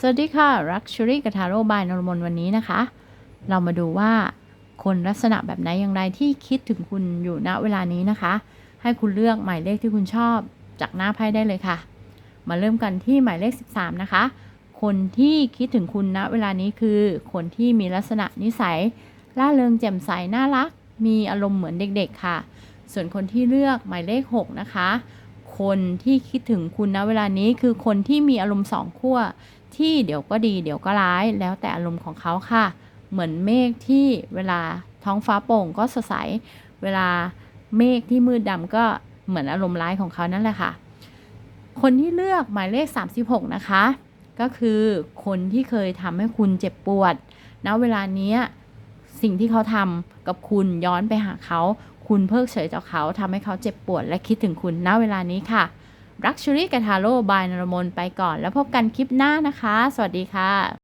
สวัสดีค่ะรักชูรี่กับทาโร่บายนรมนวันนี้นะคะ เรามาดูว่าคนลักษณะแบบไหนอย่างไรที่คิดถึงคุณอยู่ณเวลานี้นะคะ ให้คุณเลือกหมายเลขที่คุณชอบจากหน้าไพ่ได้เลยค่ะ มาเริ่มกันที่หมายเลข 13 นะคะ คนที่คิดถึงคุณณเวลานี้คือ คนที่มีลักษณะนิสัยล่าเริงแจ่มใสน่ารัก มีอารมณ์เหมือนเด็ก ๆ ค่ะ ส่วนคนที่เลือกหมายเลข 6 นะคะคนที่คิดถึงคุณณเวลานี้คือคนที่มีอารมณ์สองขั้ว ที่เดี๋ยวก็ดีเดี๋ยวก็ร้ายแล้วแต่อารมณ์ของเขาค่ะ เหมือนเมฆที่เวลาท้องฟ้าโปร่งก็สดใส เวลาเมฆที่มืดดำก็เหมือนอารมณ์ร้ายของเขานั่นแหละค่ะ คนที่เลือกหมายเลข 36 นะคะ ก็คือคนที่เคยทำให้คุณเจ็บปวดณเวลานี้สิ่งที่เขาทำกับคุณย้อนไปหาเขา คุณเพิกเฉยต่อเขาทำให้เขาเจ็บปวดและคิดถึงคุณณเวลานี้ค่ะ รักชูรี่กับทาโร่บายนรมนไปก่อน แล้วพบกันคลิปหน้านะคะ สวัสดีค่ะ